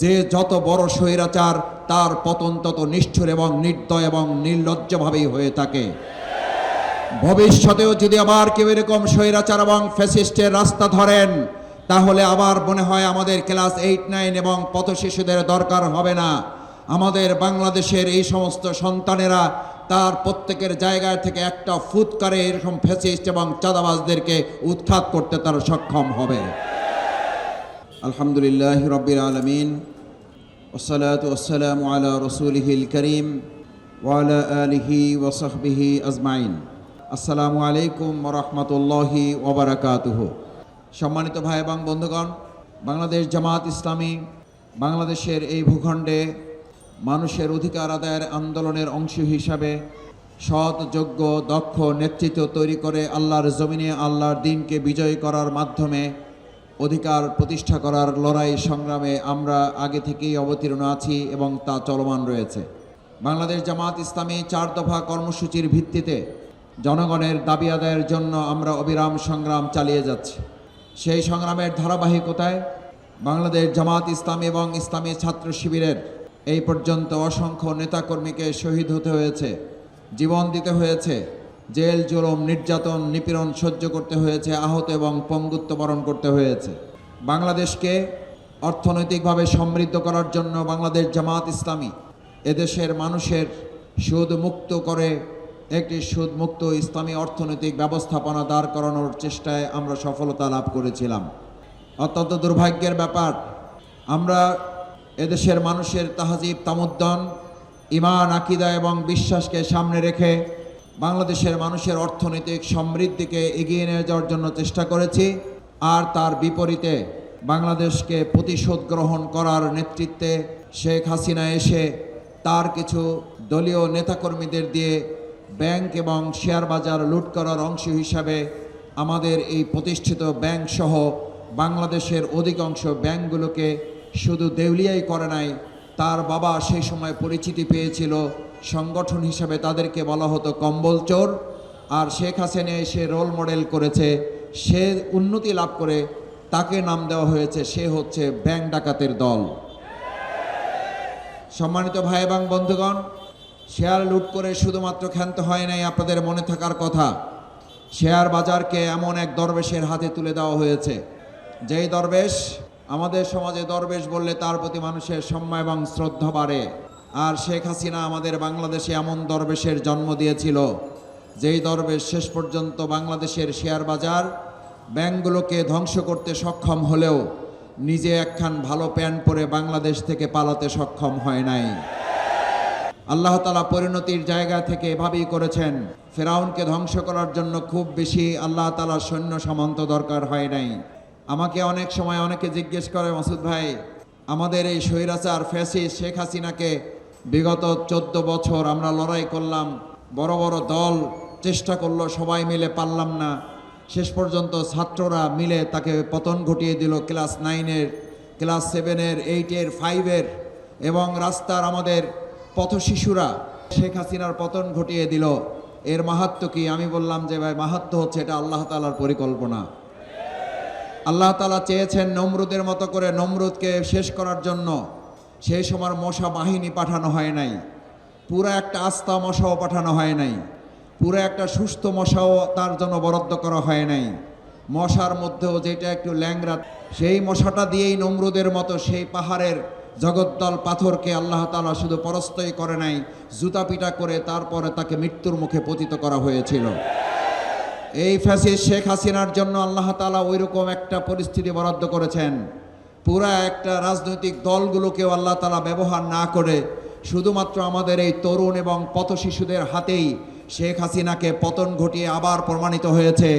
যে যত বড় স্বৈরাচার, তার পতন তত নিষ্ঠুর এবং নির্দয় এবং নির্লজ্জভাবেই হয়ে থাকে। ভবিষ্যতেও যদি আবার কেউ এরকম স্বৈরাচার এবং ফ্যাসিস্টের রাস্তা ধরেন, তাহলে আবার মনে হয় আমাদের ক্লাস এইট, নাইন এবং পথ শিশুদের দরকার হবে না। আমাদের বাংলাদেশের এই সমস্ত সন্তানেরা তার প্রত্যেকের জায়গা থেকে একটা ফুৎকারে এরকম ফ্যাসিস্ট এবং চাঁদাবাজদেরকে উৎখাত করতে তারা সক্ষম হবে। আলহামদুলিল্লাহ রবির আলমিন ওসলাত ওসালাম আলা রসুলহিল করিম ওয়ালা আলহি ওসহবিহি আজমাইন। আসসালামু আলাইকুম রহমতুল্লাহি ওবরাকাত সম্মানিত ভাই এবং বন্ধুগণ, বাংলাদেশ জামাত ইসলামী বাংলাদেশের এই ভূখণ্ডে মানুষের অধিকার আদায়ের আন্দোলনের অংশ হিসাবে সৎ, যোগ্য, দক্ষ নেতৃত্ব তৈরি করে আল্লাহর জমিনে, আল্লাহর দিনকে বিজয় করার মাধ্যমে অধিকার প্রতিষ্ঠা করার লড়াই সংগ্রামে আমরা আগে থেকেই অবতীর্ণ আছি এবং তা চলমান রয়েছে। বাংলাদেশ জামাত ইসলামী চার দফা কর্মসূচির ভিত্তিতে জনগণের দাবি আদায়ের জন্য আমরা অবিরাম সংগ্রাম চালিয়ে যাচ্ছি। সেই সংগ্রামের ধারাবাহিকতায় বাংলাদেশ জামাত ইসলামী এবং ইসলামী ছাত্র শিবিরের এই পর্যন্ত অসংখ্য নেতাকর্মীকে শহীদ হতে হয়েছে, জীবন দিতে হয়েছে জেল, জুলুম, নির্যাতন, নিপীড়ন সহ্য করতে হয়েছে, আহত এবং পঙ্গুত্ব বরণ করতে হয়েছে। বাংলাদেশকে অর্থনৈতিকভাবে সমৃদ্ধ করার জন্য বাংলাদেশ জামাত ইসলামী এদেশের মানুষের সুদ মুক্ত করে একটি সুদমুক্ত ইসলামী অর্থনৈতিক ব্যবস্থাপনা দাঁড় করানোর চেষ্টায় আমরা সফলতা লাভ করেছিলাম। অত্যন্ত দুর্ভাগ্যের ব্যাপার, আমরা এদেশের মানুষের তাহাজিব, তামুদ্দন ইমান আকিদা এবং বিশ্বাসকে সামনে রেখে বাংলাদেশের মানুষের অর্থনৈতিক সমৃদ্ধিকে এগিয়ে নিয়ে যাওয়ার জন্য চেষ্টা করেছি, আর তার বিপরীতে বাংলাদেশকে প্রতিশোধ গ্রহণ করার নেতৃত্বে শেখ হাসিনা এসে তার কিছু দলীয় নেতাকর্মীদের দিয়ে ব্যাংক এবং শেয়ার বাজার লুট করার অংশ হিসাবে আমাদের এই প্রতিষ্ঠিত ব্যাংক সহ বাংলাদেশের অধিকাংশ ব্যাংকগুলোকে শুধু দেউলিয়াই করে নাই, তার বাবা সেই সময় পরিচিতি পেয়েছিল সংগঠন হিসাবে তাদেরকে বলা হতো কম্বল চোর। আর শেখ হাসিনা এসে রোল মডেল করেছে। সে উন্নতি লাভ করে তাকে নাম দেওয়া হয়েছে, সে হচ্ছে ব্যাংক ডাকাতের দল। সম্মানিত ভাই এবং বন্ধুগণ শেয়ার লুট করে শুধুমাত্র ক্ষান্ত হয় নাই আপনাদের মনে থাকার কথা। শেয়ার বাজারকে এমন এক দরবেশের হাতে তুলে দেওয়া হয়েছে। যেই দরবেশ আমাদের সমাজে দরবেশ বললে তার প্রতি মানুষের সম্মান এবং শ্রদ্ধা বাড়ে। আর শেখ হাসিনা আমাদের বাংলাদেশে এমন দরবেশের জন্ম দিয়েছিল, যেই দরবেশ শেষ পর্যন্ত বাংলাদেশের শেয়ার বাজার ব্যাংকগুলোকে ধ্বংস করতে সক্ষম হলেও নিজে একখান ভালো প্যান্ট পরে বাংলাদেশ থেকে পালাতে সক্ষম হয় নাই। আল্লাহ তালা পরিণতির জায়গা থেকে এভাবেই করেছেন, ফেরাউনকে ধ্বংস করার জন্য খুব বেশি আল্লাহ তালা সৈন্য সামন্ত দরকার হয় নাই। আমাকে অনেক সময় অনেকে জিজ্ঞেস করে, মাসুদ ভাই, আমাদের এই স্বৈরাচার ফ্যাসি শেখ হাসিনাকে বিগত চোদ্দ বছর আমরা লড়াই করলাম, বড় বড় দল চেষ্টা করল, সবাই মিলে পারলাম না। শেষ পর্যন্ত ছাত্ররা মিলে তাকে পতন ঘটিয়ে দিল ক্লাস নাইনের, ক্লাস সেভেনের, এইটের, ফাইভের এবং রাস্তার আমাদের পথ শিশুরা শেখ হাসিনার পতন ঘটিয়ে দিল। এর মাহাত্ম কি? আমি বললাম যে ভাই মাহাত্ম হচ্ছে এটা আল্লাহ তালার পরিকল্পনা। আল্লাহ তালা চেয়েছেন নমরুদের মতো করে নমরুদকে শেষ করার জন্য। সেই সময় মশা বাহিনী পাঠানো হয় নাই। পুরো একটা আস্থা মশাও পাঠানো হয় নাই। পুরো একটা সুস্থ মশাও তার জন্য বরাদ্দ করা হয় নাই। মশার মধ্যেও যেটা একটু ল্যাংরা সেই মশাটা দিয়েই নমরুদের মতো সেই পাহাড়ের জগদ্দল পাথরকে আল্লাহ তালা শুধু পরস্তই করে নাই, জুতা পিটা করে তারপরে তাকে মৃত্যুর মুখে পতিত করা হয়েছিল। এই ফ্যাসিস শেখ হাসিনার জন্য আল্লাহ তালা ওই রকম একটা পরিস্থিতি বরাদ্দ করেছেন। পুরা একটা রাজনৈতিক দলগুলোকেও আল্লাহ তালা ব্যবহার না করে শুধুমাত্র আমাদের এই তরুণ এবং পথ শিশুদের হাতেই শেখ হাসিনাকে পতন ঘটিয়ে আবার প্রমাণিত হয়েছে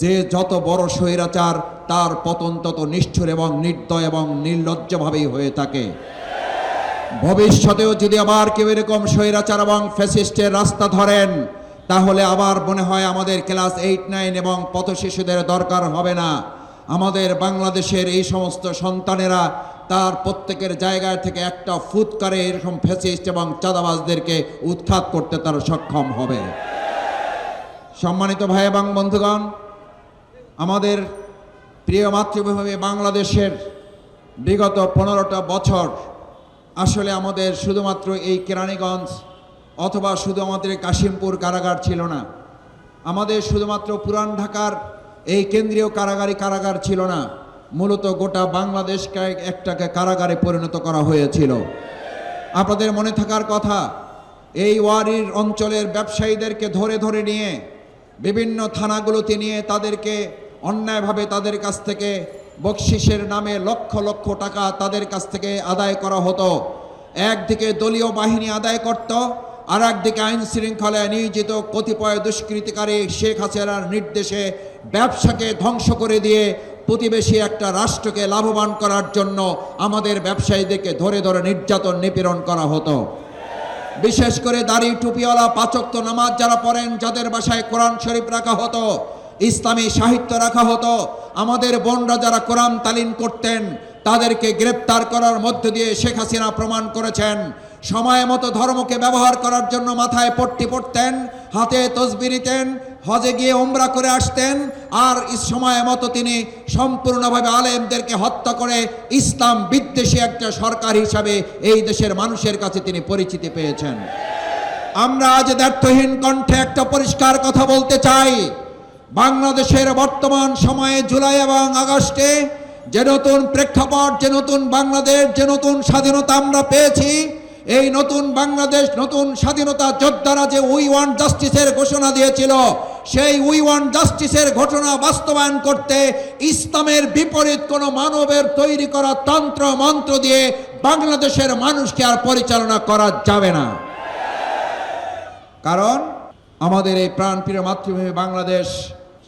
যে যত বড় স্বৈরাচার, তার পতন তত নিষ্ঠুর এবং নির্দয় এবং নির্লজ্জভাবেই হয়ে থাকে। ভবিষ্যতেও যদি আবার কেউ এরকম স্বৈরাচার এবং ফ্যাসিস্টের রাস্তা ধরেন, তাহলে আবার মনে হয় আমাদের ক্লাস এইট, নাইন এবং পথ শিশুদের দরকার হবে না। আমাদের বাংলাদেশের এই সমস্ত সন্তানেরা তার প্রত্যেকের জায়গা থেকে একটা ফুৎকারে এরকম ফ্যাসিস্ট এবং চাঁদাবাজদেরকে উৎখাত করতে তারা সক্ষম হবে। সম্মানিত ভাই এবং বন্ধুগণ, আমাদের প্রিয় মাতৃভূমি বাংলাদেশের বিগত পনেরোটা বছর আসলে আমাদের শুধুমাত্র এই কেরানীগঞ্জ অথবা শুধু আমাদের কাশিমপুর কারাগার ছিল না। আমাদের শুধুমাত্র পুরান ঢাকার এই কেন্দ্রীয় কারাগারই কারাগার ছিল না। মূলত গোটা বাংলাদেশকে একটাকে কারাগারে পরিণত করা হয়েছিল। আপনাদের মনে থাকার কথা, এই ওয়ারির অঞ্চলের ব্যবসায়ীদেরকে ধরে ধরে নিয়ে, বিভিন্ন থানাগুলোতে নিয়ে তাদেরকে অন্যায়ভাবে তাদের কাছ থেকে বকশিসের নামে লক্ষ লক্ষ টাকা তাদের কাছ থেকে আদায় করা হতো। একদিকে দলীয় বাহিনী আদায় করত আর একদিকে আইন শৃঙ্খলায় নিয়োজিত কতিপয় দুষ্কৃতিকারী শেখ হাসিনার নির্দেশে ব্যবসাকে ধ্বংস করে দিয়ে প্রতিবেশী একটা রাষ্ট্রকে লাভবান করার জন্য আমাদের ব্যবসায়ীদেরকে ধরে ধরে নির্যাতন, নিপীড়ন করা হতো। বিশেষ করে দাড়ি টুপিওয়ালা, পাচক্ত নামাজ যারা পড়েন, যাদের বাসায় কোরআন শরীফ রাখা হতো, ইসলামী সাহিত্য রাখা হতো, আমাদের বোনরা যারা কোরআন তালিম করতেন, তাদেরকে গ্রেপ্তার করার মধ্য দিয়ে শেখ হাসিনা প্রমাণ করেছেন। সময় মতো ধর্মকে ব্যবহার করার জন্য মাথায় পট্টি পড়তেন হাতে তসবি নিতেন হজে গিয়ে ওমরা করে আসতেন। আর সময় মতো তিনি সম্পূর্ণভাবে আলেমদেরকে হত্যা করে ইসলাম বিদ্বেষী একটা সরকার হিসাবে এই দেশের মানুষের কাছে তিনি পরিচিতি পেয়েছেন। আমরা আজ দ্ব্যর্থহীন কণ্ঠে একটা পরিষ্কার কথা বলতে চাই। বাংলাদেশের বর্তমান সময়ে জুলাই এবং আগস্টে যে নতুন প্রেক্ষাপট, যে নতুন বাংলাদেশ, যে নতুন স্বাধীনতা আমরা পেয়েছি, এই নতুন বাংলাদেশ, নতুন স্বাধীনতা যোদ্ধারা যে উই ওয়ান জাস্টিসের ঘোষণা দিয়েছিল সেই উই ওয়ান জাস্টিসের ঘটনা বাস্তবায়ন করতে ইসলামের বিপরীত কোনো মানবের তৈরি করা তন্ত্র, মন্ত্র দিয়ে বাংলাদেশের মানুষকে আর পরিচালনা করা যাবে না। কারণ আমাদের এই প্রাণপ্রিয় মাতৃভূমি বাংলাদেশ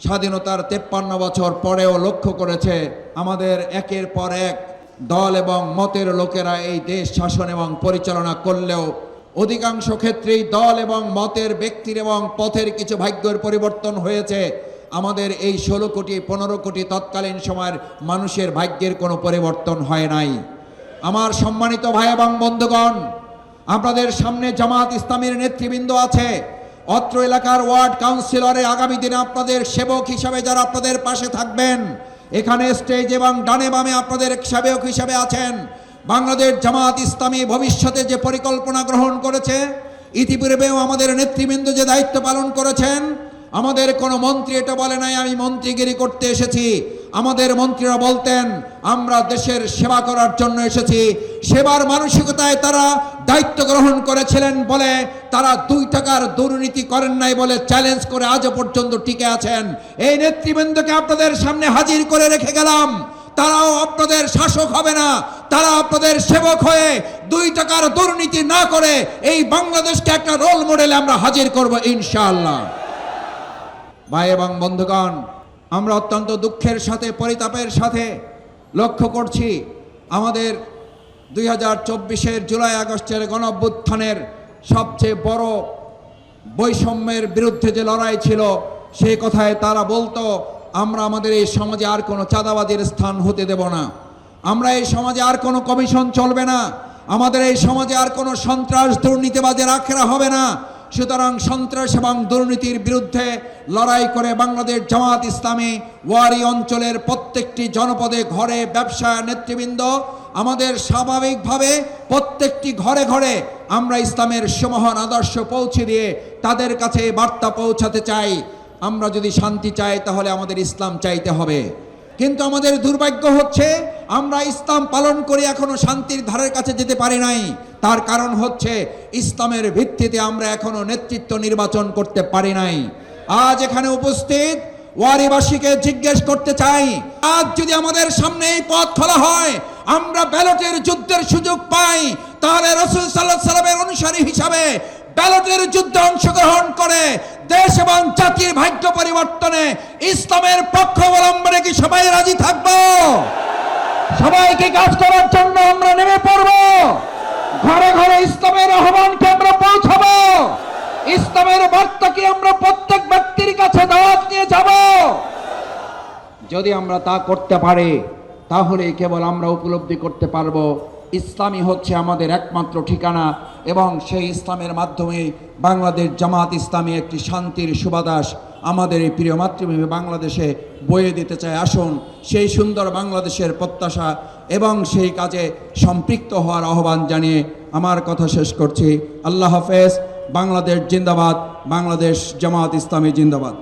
স্বাধীনতার তেপ্পান্ন বছর পরেও লক্ষ্য করেছে আমাদের একের পর এক দল এবং মতের লোকেরা এই দেশ শাসন এবং পরিচালনা করলেও অধিকাংশ ক্ষেত্রেই দল এবং মতের, ব্যক্তির এবং পথের কিছু ভাগ্যের পরিবর্তন হয়েছে। আমাদের এই ষোলো কোটি, পনেরো কোটি তৎকালীন সময়ের মানুষের ভাগ্যের কোনো পরিবর্তন হয় নাই। আমার সম্মানিত ভাই এবং বন্ধুগণ, আপনাদের সামনে জামাত ইসলামের নেতৃবৃন্দ আছে। অত্র এলাকার ওয়ার্ড কাউন্সিলরে আগামী দিনে আপনাদের সেবক হিসাবে যারা আপনাদের পাশে থাকবেন, এখানে স্টেজ এবং ডানে বামে আপনাদের সেবক হিসাবে আছেন। বাংলাদেশ জামাত ইসলামী ভবিষ্যতে যে পরিকল্পনা গ্রহণ করেছে, ইতিপূর্বেও আমাদের নেতৃবৃন্দ যে দায়িত্ব পালন করেছেন, আমাদের কোনো মন্ত্রী এটা বলে নাই, আমি মন্ত্রীগিরি করতে এসেছি। আমাদের মন্ত্রীরা বলতেন, আমরা দেশের সেবা করার জন্য এসেছি। সেবার মানসিকতায় তারা দায়িত্ব গ্রহণ করেছিলেন বলে তারা দুই টাকার দুর্নীতি করেন নাই বলে চ্যালেঞ্জ করে আজও পর্যন্ত টিকে আছেন। এই নেতৃবৃন্দকে আপনাদের সামনে হাজির করে রেখে গেলাম। তারাও আপনাদের শাসক হবে না। তারা আপনাদের সেবক হয়ে দুই টাকার দুর্নীতি না করে এই বাংলাদেশকে একটা রোল মডেলে আমরা হাজির করব ইনশাআল্লাহ। ভাই এবং বন্ধুগণ, আমরা অত্যন্ত দুঃখের সাথে, পরিতাপের সাথে লক্ষ্য করছি আমাদের দুই হাজার চব্বিশের জুলাই আগস্টের গণ অভ্যুত্থানের সবচেয়ে বড় বৈষম্যের বিরুদ্ধে যে লড়াই ছিল, সেই কথায় তারা বলতো আমরা আমাদের এই সমাজে আর কোনো চাঁদাবাদের স্থান হতে দেব না। আমরা এই সমাজে আর কোনো কমিশন চলবে না। আমাদের এই সমাজে আর কোনো সন্ত্রাস দুর্নীতিবাজের আখড়া হবে না। সুতরাং সন্ত্রাস এবং দুর্নীতির বিরুদ্ধে লড়াই করে বাংলাদেশ জামাত ইসলামী ওয়ারি অঞ্চলের প্রত্যেকটি জনপদে ঘরে ব্যবসা নেতৃবৃন্দ, আমাদের স্বাভাবিকভাবে প্রত্যেকটি ঘরে ঘরে আমরা ইসলামের সুমহান আদর্শ পৌঁছে দিয়ে তাদের কাছে বার্তা পৌঁছাতে চাই। আমরা যদি শান্তি চাই, তাহলে আমাদের ইসলাম চাইতে হবে। কিন্তু আমাদের দুর্ভাগ্য হচ্ছে, আমরা ইসলাম পালন করে এখনও শান্তির ধারের কাছে যেতে পারি নাই। তার কারণ হচ্ছে, ইসলামের ভিত্তিতে আমরা এখনও নেতৃত্ব নির্বাচন করতে পারি নাই। আজ এখানে উপস্থিত ওয়ারিবাসীকে জিজ্ঞেস করতে চাই, আজ যদি আমাদের সামনে এই পথ খোলা হয়, আমরা ব্যালটের যুদ্ধের সুযোগ পাই, তাহলে রসুল সাল্লাহ সাল্লামের অনুসারী হিসাবে ব্যালটের যুদ্ধে অংশগ্রহণ করে দেশ এবং জাতির ভাগ্য পরিবর্তনে ইসলামের পক্ষ অবলম্বনে কি সবাই রাজি থাকব? সবাইকে কাজ করার জন্য আমরা নেমে পড়ব। ঘরে ঘরে ইসলামের আহ্বানকে আমরা পৌঁছাবো। ইসলামের বার্তাকে আমরা প্রত্যেক ব্যক্তির কাছে দাওয়াত নিয়ে যাব। যদি আমরা তা করতে পারি তাহলে কেবল আমরা উপলব্ধি করতে পারব। ইসলামই হচ্ছে আমাদের একমাত্র ঠিকানা। এবং সেই ইসলামের মাধ্যমে বাংলাদেশ জামাত ইসলামী একটি শান্তির সুবাদাস আমাদের এই প্রিয় মাতৃভূমি বাংলাদেশে বয়ে দিতে চায়। আসুন, সেই সুন্দর বাংলাদেশের প্রত্যাশা এবং সেই কাজে সম্পৃক্ত হওয়ার আহ্বান জানিয়ে আমার কথা শেষ করছি। আল্লাহ হাফেজ, বাংলাদেশ জিন্দাবাদ, বাংলাদেশ জামাত ইসলামী জিন্দাবাদ।